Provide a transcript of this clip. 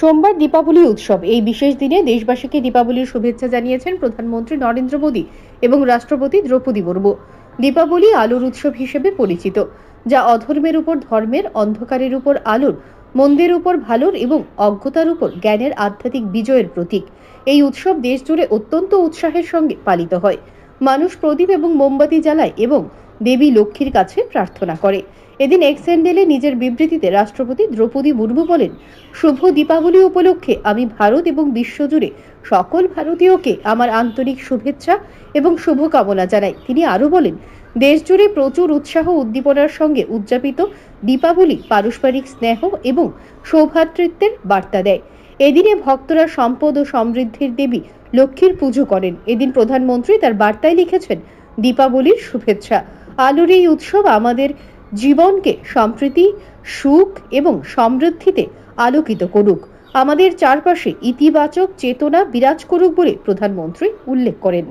সোমবার দীপাবলি উৎসব। এই বিশেষ দিনে দেশবাসীকে দীপাবলির শুভেচ্ছা জানিয়েছেন প্রধানমন্ত্রী নরেন্দ্র মোদী এবং রাষ্ট্রপতি দ্রৌপদী মুর্মু। দীপাবলি আলোর উৎসব হিসেবে পরিচিত, যা অধর্মের উপর, ধর্মের অন্ধকারের উপর আলোর, মন্দের উপর ভালোর এবং অজ্ঞতার উপর জ্ঞানের আধ্যাত্মিক বিজয়ের প্রতীক। এই উৎসব দেশ জুড়ে অত্যন্ত উৎসাহের সঙ্গে পালিত হয়। মানুষ প্রদীপ এবং মোমবাতি জ্বালায় এবং দেবী লক্ষ্মীর কাছে প্রার্থনা করে। এদিন এক্স হ্যান্ডেলে নিজের বিবৃতিতে রাষ্ট্রপতি দ্রৌপদী মুর্মু বলেন, শুভ দীপাবলি উপলক্ষে আমি ভারত এবং বিশ্বজুড়ে সকল ভারতীয়কে আমার আন্তরিক শুভেচ্ছা এবং শুভকামনা জানাই। তিনি আরও বলেন দেশজুড়ে প্রচুর উৎসাহ উদ্দীপনার সঙ্গে উদযাপিত দীপাবলি পারস্পরিক স্নেহ এবং সৌভ্রাতৃত্বের বার্তা দেয়। এদিনে ভক্তরা সম্পদ ও সমৃদ্ধির দেবী লক্ষ্মীর পুজো করেন। এদিন প্রধানমন্ত্রী তার বার্তায় লিখেছেন, দীপাবলির শুভেচ্ছা। আলোর এই উৎসব আমাদের জীবনকে সম্প্রীতি, সুখ এবং সমৃদ্ধিতে আলোকিত করুক। আমাদের চারপাশে ইতিবাচক চেতনা বিরাজ করুক বলে প্রধানমন্ত্রী উল্লেখ করেন।